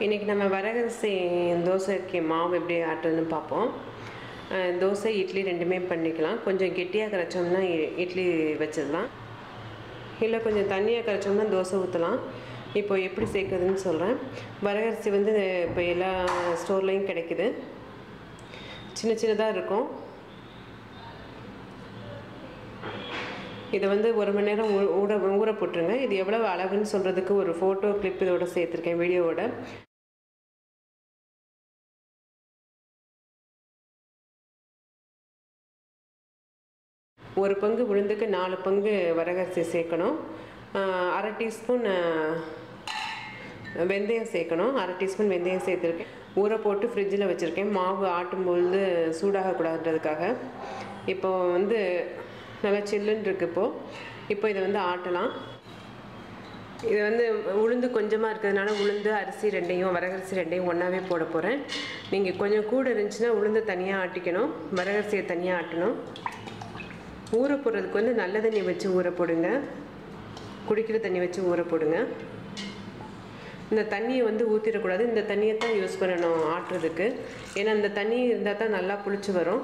இன்றைக்கி நம்ம வரகரிசி தோசைக்கு மாவு எப்படி ஆட்டுறதுன்னு பார்ப்போம். தோசை இட்லி ரெண்டுமே பண்ணிக்கலாம். கொஞ்சம் கெட்டியாக கரைச்சோம்னா இ- இட்லி வச்சிடலாம் இல்லை கொஞ்சம் தண்ணியாக கரைச்சோம்னா தோசை ஊற்றலாம் இப்போ எப்படி சேர்க்குறதுன்னு சொல்கிறேன் வரகரிசி வந்து இப்போ எல்லா ஸ்டோர்லேயும் கிடைக்குது. சின்ன சின்னதாக இருக்கும். இதை வந்து ஒரு மணி நேரம் ஊ- ஊற ஊற போட்டுருங்க. இது எவ்வளவு அழகுன்னு சொல்கிறதுக்கு ஒரு ஃபோட்டோ கிளிப் இதோட சேர்த்துருக்கேன் வீடியோவோட. ஒரு பங்கு உளுந்துக்கு நாலு பங்கு வரகரிசி சேர்க்கணும். அரை டீஸ்பூன் வெந்தயம் சேர்க்கணும். அரை டீஸ்பூன் வெந்தயம் சேர்த்துருக்கேன். ஊற போட்டு ஃப்ரிட்ஜில் வச்சுருக்கேன். மாவு ஆட்டும்பொழுது சூடாகக்கூடாதுன்றதுக்காக. இப்போ வந்து நல்லா சில்லுன்னு இருக்கு இப்போது இப்போ இதை வந்து ஆட்டலாம். இது வந்து உளுந்து கொஞ்சமாக இருக்கிறதுனால உளுந்து அரிசி ரெண்டையும் வரகரிசி ரெண்டையும் ஒன்றாவே போட போகிறேன் நீங்கள் கொஞ்சம் கூட இருந்துச்சுன்னா உளுந்து தனியாக ஆட்டிக்கணும். வரகரிசியை தனியாக ஆட்டணும். ஊற போடுறதுக்கு வந்து நல்ல தண்ணி வச்சு ஊற போடுங்க. குடிக்கிற தண்ணி வச்சு ஊற போடுங்க. இந்த தண்ணியை வந்து ஊற்றிடக்கூடாது இந்த தண்ணியை தான் யூஸ் பண்ணணும் ஆட்டுறதுக்கு. ஏன்னா இந்த தண்ணி இருந்தால் தான் நல்லா புளிச்சு வரும்.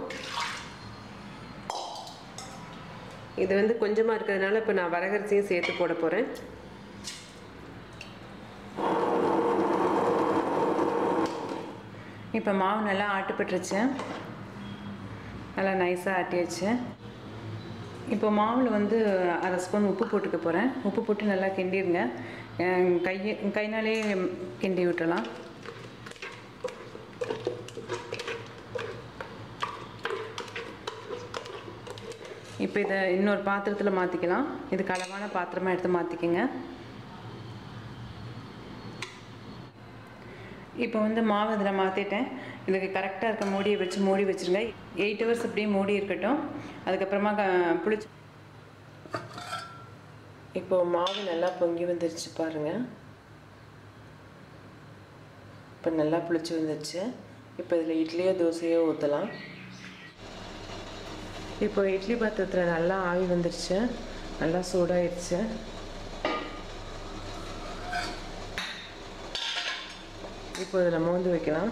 இது வந்து கொஞ்சமாக இருக்கிறதுனால இப்போ நான் வரகரிசியும் சேர்த்து போட போகிறேன் இப்போ மாவு நல்லா ஆட்டுப்பட்டுருச்சு நல்லா நைஸாக ஆட்டியாச்சு. இப்போ மாவில் வந்து அரை ஸ்பூன் உப்பு போட்டுக்க போகிறேன் உப்பு போட்டு நல்லா கிண்டிடுங்க. கை கையை கைனாலே கிண்டி விட்டலாம் இப்போ இதை இன்னொரு பாத்திரத்தில் மாற்றிக்கலாம் இது களவான பாத்திரமாக எடுத்து மாற்றிக்கங்க இப்போ வந்து மாவு இதில் மாற்றிட்டேன் இதுக்கு கரெக்டாக இருக்க மூடியை வச்சு மூடி வச்சுருங்க. எயிட் ஹவர்ஸ் அப்படியே மூடி இருக்கட்டும். அதுக்கப்புறமா க- புளிச்சு இப்போ மாவு நல்லா பொங்கி வந்துருச்சு பாருங்க. இப்போ நல்லா புளிச்சு வந்துருச்சு. இப்போ இதில் இட்லியோ தோசையோ ஊற்றலாம் இப்போ இட்லி பாத்திரத்தில் நல்லா ஆவி வந்துருச்சு. நல்லா சூடாயிருச்சு. இப்போ இதில் மோந்து வைக்கலாம்.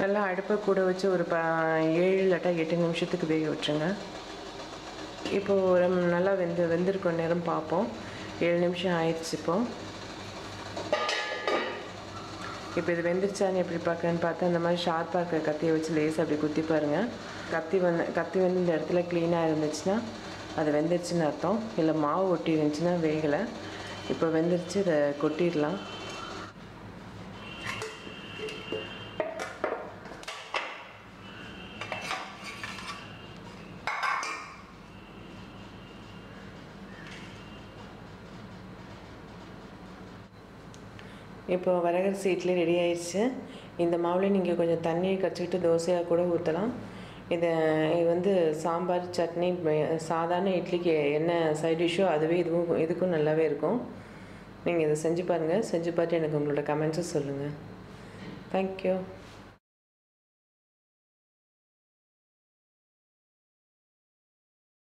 நல்லா அடுப்பை கூட வச்சு ஒரு ப ஏழு இல்லாட்டா எட்டு நிமிஷத்துக்கு வேக விட்டுருங்க இப்போது ஒரு நல்லா வெந்து வெந்திருக்க நேரம் பார்ப்போம் ஏழு நிமிஷம் ஆயிடுச்சு இப்போ. இப்போ இது வெந்துருச்சான்னு எப்படி பார்க்குறேன்னு பார்த்தா அந்த மாதிரி ஷார்ப்பாக இருக்கிற கத்தியை வச்சு லேசாக அப்படி குத்தி பாருங்கள் கத்தி வந்து கத்தி வந்து இந்த இடத்துல க்ளீனாக இருந்துச்சுன்னா அது வெந்துருச்சுன்னு அர்த்தம். இல்லை மாவு ஒட்டி இருந்துச்சுன்னா வேகலை. இப்போ வெந்துருச்சு இதை கொட்டிடலாம். இப்போ வரகரிசி இட்லி ரெடி ஆயிடுச்சு. இந்த மாவில் நீங்கள் கொஞ்சம் தண்ணியை கரைச்சிக்கிட்டு தோசையாக கூட ஊற்றலாம் இதை இது வந்து சாம்பார் சட்னி சாதாரண இட்லிக்கு என்ன சைட் டிஷ்ஷோ அதுவே இதுவும் இதுக்கும் நல்லாவே இருக்கும். நீங்கள் இதை செஞ்சு பாருங்கள் செஞ்சு பார்த்து எனக்கு உங்களோட கமெண்ட்ஸும் சொல்லுங்கள் தேங்க்யூ